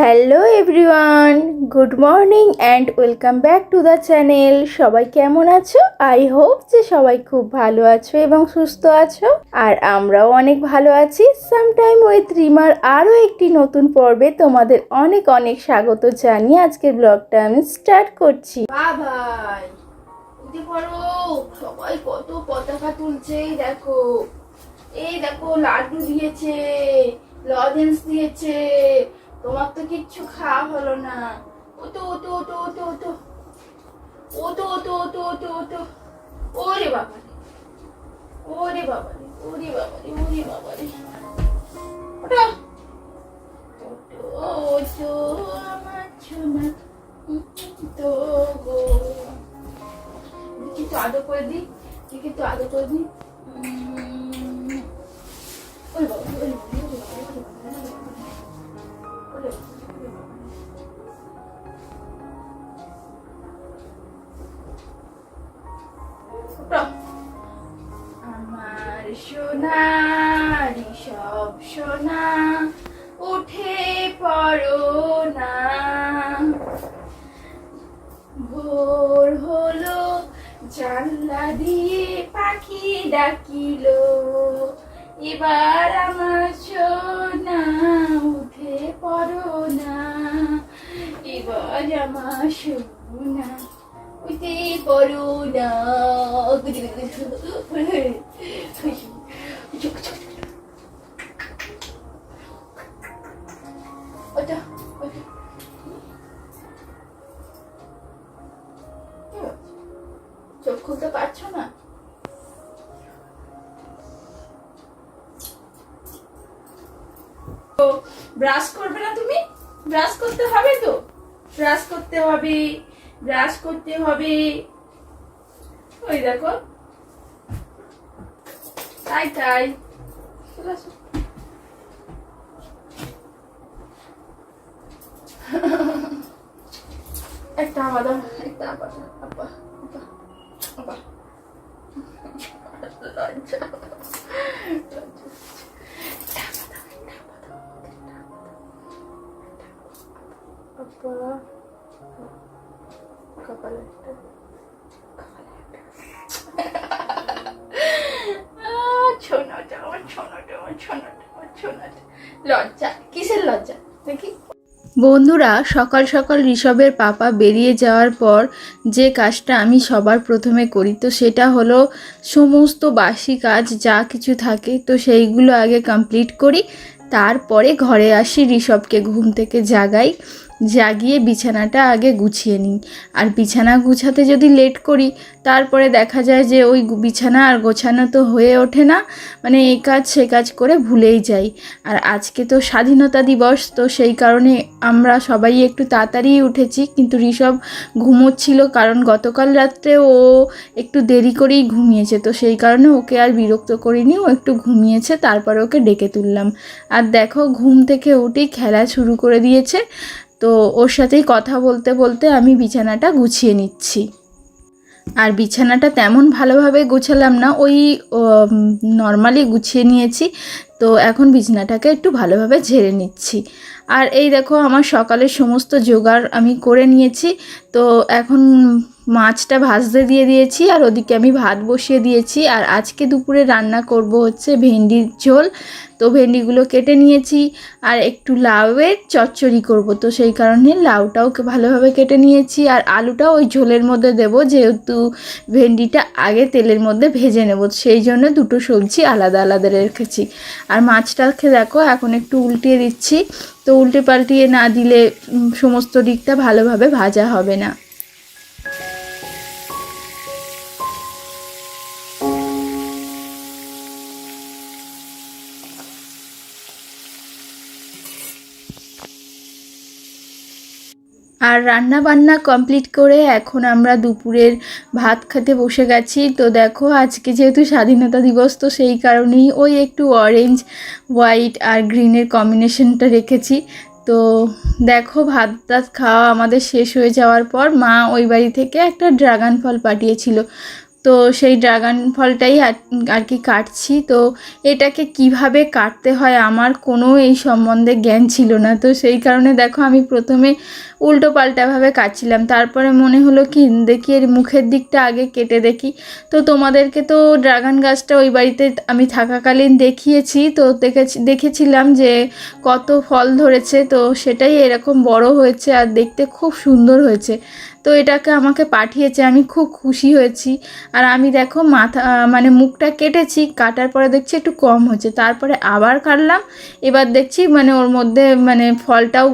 Hello everyone, good morning and welcome back to the channel. সবাই কেমন আছো? I hope যে সবাই খুব ভালো আছো এবং সুস্থ আছো। আর আমরাও অনেক ভালো আছি। সামটাইম উইথ রিমার আরও একটি নতুন পর্বে তোমাদের অনেক অনেক স্বাগত জানিয়ে আজকের ব্লগটা আমি স্টার্ট করছি। বাবাই কত পতাকা তুলছে দেখো। এই দেখো, লাড্ডু দিয়েছে, লজেন্স দিয়েছে তোমার তো কিচ্ছু খাওয়া হলো না। ও তো ও তো তো ও তো ও তো তো ওরে বাবা রে বাবা রে ওরে বাবা রে বাবা রে ওটা ওটো আমার সোনা। তো গো। একটু আদর করে দিই? একটু আদর করে দিই? বাবা, ওরে বাবা, আমার সোনা সব সোনা উঠে পড়ো না। ভোর হলো, জানলা দিয়ে পাখি ডাকিলো। এবার আমার সোনা উঠে পড়ো না এবার আমার শোনা। উঠে পড়ো না। ব্রাশ করবে না তুমি? ব্রাশ করতে হবে তো? ব্রাশ করতে হবে ব্রাশ করতে হবে। ওই দেখো। তাই তাই। একটা বাদাম একটা বাদাম আপা আপা আপা লজ্জা। বন্ধুরা, সকাল সকাল ঋষভের পাপা বেরিয়ে যাওয়ার পর যে কাজটা আমি সবার প্রথমে করি, তো সেটা হলো সমস্ত বাসি কাজ যা কিছু থাকে, তো সেইগুলো আগে কমপ্লিট করি, তারপরে ঘরে আসি ঋষভকে ঘুম থেকে জাগাই। জাগিয়ে বিছানাটা আগে গুছিয়ে নিই। আর বিছানা গুছাতে যদি লেট করি, তারপরে দেখা যায় যে ওই বিছানা আর গোছানো তো হয়ে ওঠে না মানে এই কাজ সে কাজ করে ভুলেই যাই। আর আজকে তো স্বাধীনতা দিবস, তো সেই কারণে আমরা সবাই একটু তাড়াতাড়ি উঠেছি, কিন্তু ঋষভ ঘুমোচ্ছিল কারণ গতকাল রাত্রে ও একটু দেরি করেই ঘুমিয়েছে, তো সেই কারণে ওকে আর বিরক্ত করিনি, ও একটু ঘুমিয়েছে, তারপরে ওকে ডেকে তুললাম। আর দেখো, ঘুম থেকে উঠেই খেলা শুরু করে দিয়েছে। তো ওর সাথেই কথা বলতে বলতে আমি বিছানাটা গুছিয়ে নিচ্ছি। আর বিছানাটা তেমন ভালোভাবে গুছালাম না, ওই নর্মালি গুছিয়ে নিয়েছি। তো এখন বিছানাটাকে একটু ভালোভাবে ঝেড়ে নিচ্ছি। আর এই দেখো আমার সকালের সমস্ত জোগাড় আমি করে নিয়েছি। তো এখন মাছটা ভাজতে দিয়ে দিয়েছি আর ওদিকে আমি ভাত বসিয়ে দিয়েছি। আর আজকে দুপুরে রান্না করব হচ্ছে ভেন্ডির ঝোল। তো ভেন্ডিগুলো কেটে নিয়েছি আর একটু লাউয়ের চচ্চড়ি করব। তো সেই কারণে লাউটাও ভালোভাবে কেটে নিয়েছি আর আলুটা ওই ঝোলের মধ্যে দেব। যেহেতু ভেন্ডিটা আগে তেলের মধ্যে ভেজে নেব, সেই জন্য দুটো সবজি আলাদা আলাদা রেখেছি। আর মাছটাকে দেখো এখন একটু উল্টিয়ে দিচ্ছি। তো উল্টে পাল্টিয়ে না দিলে সমস্ত দিকটা ভালোভাবে ভাজা হবে না। আর রান্না বান্না কমপ্লিট করে এখন আমরা দুপুরের ভাত খেতে বসে গেছি। তো দেখো, আজকে যেহেতু স্বাধীনতা দিবস, তো সেই কারণেই ওই একটু অরেঞ্জ হোয়াইট আর গ্রিনের কম্বিনেশনটা রেখেছি। তো দেখো, ভাত টাত খাওয়া আমাদের শেষ হয়ে যাওয়ার পর মা ওই বাড়ি থেকে একটা ড্রাগন ফল পাঠিয়েছিল। তো সেই ড্রাগন ফলটাই আর- কি কাটছি। তো এটাকে কীভাবে কাটতে হয় আমার কোনো এই সম্বন্ধে জ্ঞান ছিল না। তো সেই কারণে দেখো আমি প্রথমে উল্টো পাল্টাভাবে কাটছিলাম। তারপরে মনে হলো কি, দেখি এর মুখের দিকটা আগে কেটে দেখি। তো তোমাদেরকে তো ড্রাগন গাছটা ওই বাড়িতে আমি থাকাকালীন দেখিয়েছি। তো দেখেছি, দেখেছিলাম যে কত ফল ধরেছে। তো সেটাই এরকম বড় হয়েছে আর দেখতে খুব সুন্দর হয়েছে। তো এটাকে আমাকে পাঠিয়েছে, আমি খুব খুশি হয়েছি। আর আমি দেখো মাথা মানে মুখটা কেটেছি, কাটার পরে দেখছি একটু কম হচ্ছে। তারপরে আবার কাটলাম, এবার দেখছি মানে ওর মধ্যে মানে ফলটাও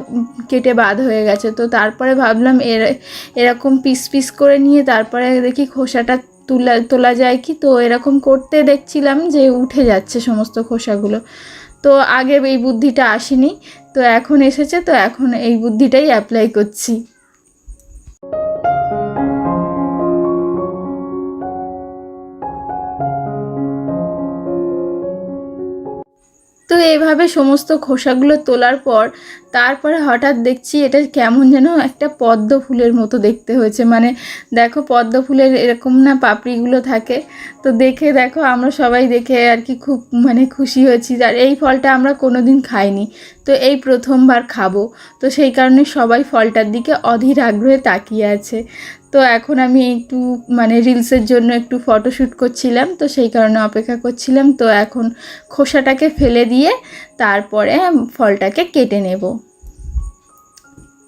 কেটে বাদ হয়ে গেছে। তো তারপরে ভাবলাম এর, এরকম পিস পিস করে নিয়ে তারপরে দেখি খোসাটা তুলা, তোলা যায় কি? তো এরকম করতে দেখছিলাম যে উঠে যাচ্ছে সমস্ত খোসাগুলো। তো আগে এই বুদ্ধিটা আসেনি, তো এখন এসেছে, তো এখন এই বুদ্ধিটাই অ্যাপ্লাই করছি। তো এভাবে সমস্ত খোসাগুলো তোলার পর তারপরে হঠাৎ দেখছি এটা কেমন যেন একটা পদ্ম ফুলের মতো দেখতে হয়েছে। মানে দেখো পদ্ম ফুলের এরকম না পাপড়িগুলো থাকে। তো দেখে দেখো আমরা সবাই দেখে আর কি খুব মানে খুশি হয়েছি। আর এই ফলটা আমরা কোনো দিন খাইনি। তো এই প্রথমবার খাব। তো সেই কারণে সবাই ফলটার দিকে অধীর আগ্রহে তাকিয়ে আছে। তো এখন আমি একটু মানে রিলসের জন্য একটু ফটোশ্যুট করছিলাম, তো সেই কারণে অপেক্ষা করছিলাম। তো এখন খোসাটাকে ফেলে দিয়ে তারপরে ফলটাকে কেটে নেব।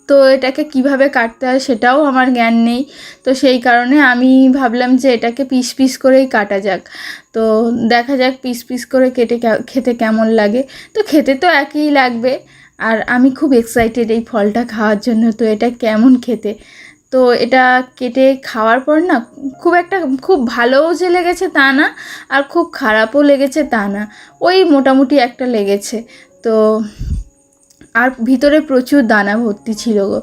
তো এটাকে কীভাবে কাটতে হয় সেটাও আমার জ্ঞান নেই। তো সেই কারণে আমি ভাবলাম যে এটাকে পিস পিস করেই কাটা যাক। তো দেখা যাক পিস পিস করে কেটে খেতে কেমন লাগে। তো খেতে তো একই লাগবে। আর আমি খুব এক্সাইটেড এই ফলটা খাওয়ার জন্য। তো এটা কেমন খেতে? তো এটা কেটে খাওয়ার পর না খুব একটা খুব ভালোও যে লেগেছে তা না, আর খুব খারাপও লেগেছে তা না। ওই মোটামুটি একটা লেগেছে। তো আর ভিতরে প্রচুর দানা ভর্তি ছিল গো।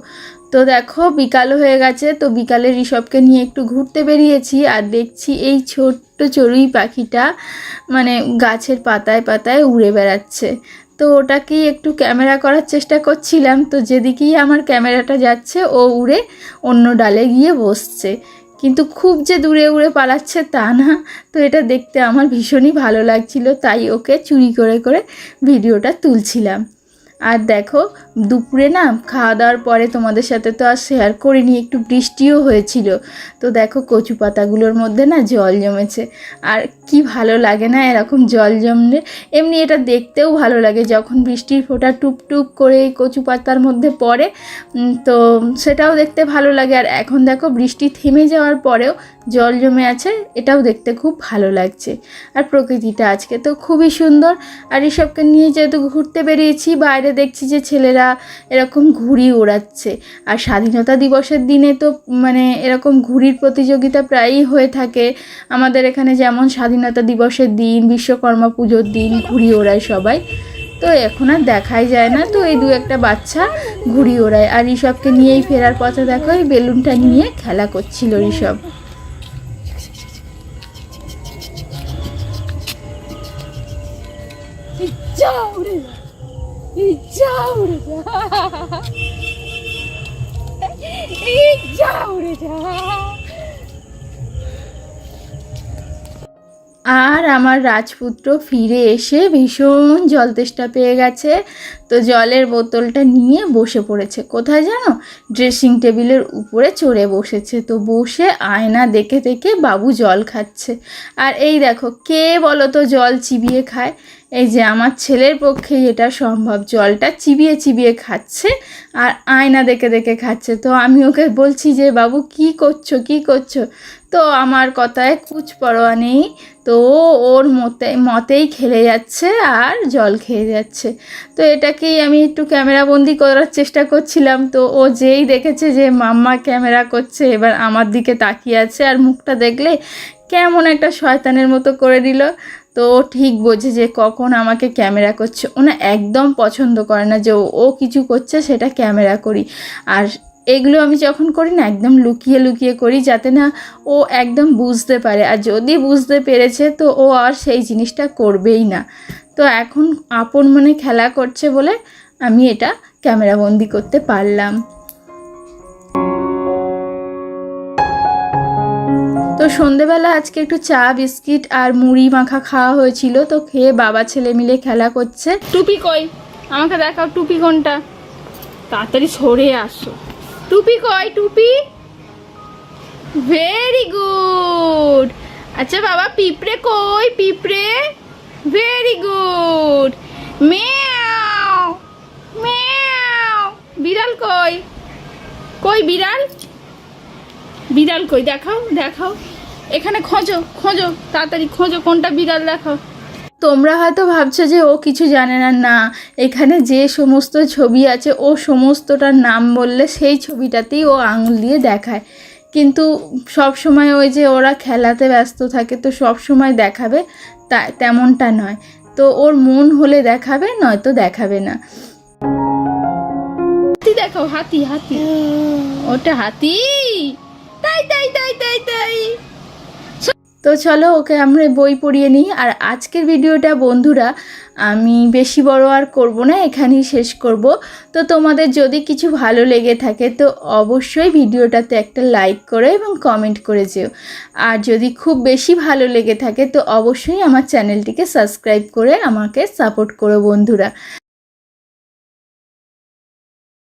তো দেখো, বিকাল হয়ে গেছে, তো বিকালে ঋষভকে নিয়ে একটু ঘুরতে বেরিয়েছি আর দেখছি এই ছোট্ট চড়ুই পাখিটা মানে গাছের পাতায় পাতায় উড়ে বেড়াচ্ছে। তো ওটাকেই একটু ক্যামেরা করার চেষ্টা করছিলাম, তো যেদিকেই আমার ক্যামেরাটা যাচ্ছে, ও উড়ে অন্য ডালে গিয়ে বসছে। কিন্তু খুব যে দূরে উড়ে পালাচ্ছে তা না, তো এটা দেখতে আমার ভীষণই ভালো লাগছিল, তাই ওকে চুরি করে করে ভিডিওটা তুলছিলাম। আর দেখো দুপুরে না খাওয়া দাওয়ার পরে তোমাদের সাথে তো আর শেয়ার করিনি, একটু বৃষ্টিও হয়েছিল। তো দেখো কচু পাতাগুলোর মধ্যে না জল জমেছে। আর কি ভালো লাগে না এরকম জল জমলে? এমনি এটা দেখতেও ভালো লাগে যখন বৃষ্টির ফোঁটা টুপ টুপ করে কচু পাতার মধ্যে পড়ে। তো সেটাও দেখতে ভালো লাগে। আর এখন দেখো বৃষ্টি থেমে যাওয়ার পরেও জল জমে আছে, এটাও দেখতে খুব ভালো লাগছে। আর প্রকৃতিটা আজকে তো খুবই সুন্দর। আর এসবকে নিয়ে যেহেতু ঘুরতে বেরিয়েছি, বাইরে দেখছি যে ছেলেরা এরকম ঘুড়ি ওড়াচ্ছে। আর স্বাধীনতা দিবসের দিনে তো মানে এরকম ঘুড়ির প্রতিযোগিতা প্রায়ই হয়ে থাকে। আমাদের এখানে যেমন স্বাধীনতা দিবসের দিন, বিশ্বকর্মা পুজোর দিন, ঘুড়ি ওড়ায় সবাই। তো এখন আর দেখাই যায় না। তো এই দু একটা বাচ্চা ঘুড়ি ওড়ায়। আর ঋষভকে নিয়েই ফেরার পথে দেখো, এই বেলুনটা নিয়ে খেলা করছিল ঋষভ। যা উড়ে যা এই যা উড়ে যা এই যা উড়ে যা আর আমার রাজপুত্র ফিরে এসে ভীষণ জল তেষ্টা পেয়ে গেছে। তো জলের বোতলটা নিয়ে বসে পড়েছে। কোথায় জানো? ড্রেসিং টেবিলের উপরে চড়ে বসেছে। তো বসে আয়না দেখে দেখে বাবু জল খাচ্ছে। আর এই দেখো, কে বলো তো জল চিবিয়ে খায়? এই যে আমার ছেলের পক্ষেই এটা সম্ভব। জলটা চিবিয়ে চিবিয়ে খাচ্ছে আর আয়না দেখে দেখে খাচ্ছে। তো আমি ওকে বলছি যে, বাবু, কি করছ? কি করছ? তো আমার কথায় কুচ পরোয়া নেই। তো ও ওর মতে, মতেই খেলে যাচ্ছে আর জল খেয়ে যাচ্ছে। তো এটাকেই আমি একটু ক্যামেরাবন্দি করার চেষ্টা করছিলাম। তো ও যেই দেখেছে যে মাম্মা ক্যামেরা করছে, এবার আমার দিকে তাকিয়ে আছে আর মুখটা দেখলে কেমন একটা শয়তানের মতো করে দিল। তো ও ঠিক বোঝে যে কখন আমাকে ক্যামেরা করছে। ও না একদম পছন্দ করে না যে ও কিছু করছে সেটা ক্যামেরা করি। আর এগুলো আমি যখন করি না, একদম লুকিয়ে লুকিয়ে করি যাতে না ও একদম বুঝতে পারে। আর যদি বুঝতে পেরেছে, তো ও আর সেই জিনিসটা করবেই না। তো এখন আপন মনে খেলা করছে বলে আমি এটা ক্যামেরাবন্দি করতে পারলাম। তো সন্ধেবেলা আজকে একটু চা, বিস্কিট আর মুড়ি মাখা খাওয়া হয়েছিল। তো খেয়ে বাবা ছেলে মিলে খেলা করছে। টুপি কই? আমাকে দেখাও টুপি কোনটা? তাড়াতাড়ি সরে আসো। টুপি কই টুপি? ভেরি গুড আচ্ছা বাবা, পিঁপড়ে কই? পিঁপড়ে? ভেরি গুড বিড়াল কই? কই বিড়াল? বিড়াল কই? দেখাও দেখাও। এখানে খোঁজো খোঁজো, তাড়াতাড়ি খোঁজো কোনটা বিড়াল দেখাও। তোমরা হয়তো ভাবছ যে ও কিছু জানে না। না, এখানে যে সমস্ত ছবি আছে, ও সমস্তটার নাম বললে সেই ছবিটাতেই ও আঙুল দিয়ে দেখায়। কিন্তু সব সময় ওই যে ওরা খেলাতে ব্যস্ত থাকে, তো সব সময় দেখাবে তা, তেমনটা নয়। তো ওর মন হলে দেখাবে, নয়তো দেখাবে না। হাতি দেখাও হাতি হাতি। ওটা হাতি। তাই তাই তাই তাই তাই। তো চলো ওকে আমরা বই পড়িয়ে নিই। আর আজকের ভিডিওটা বন্ধুরা, আমি বেশি বড় আর করব না, এখানেই শেষ করব। তো তোমাদের যদি কিছু ভালো লেগে থাকে, তো অবশ্যই ভিডিওটাতে একটা লাইক করে এবং কমেন্ট করে যেও। আর যদি খুব বেশি ভালো লেগে থাকে, তো অবশ্যই আমার চ্যানেলটিকে সাবস্ক্রাইব করে আমাকে সাপোর্ট করো বন্ধুরা।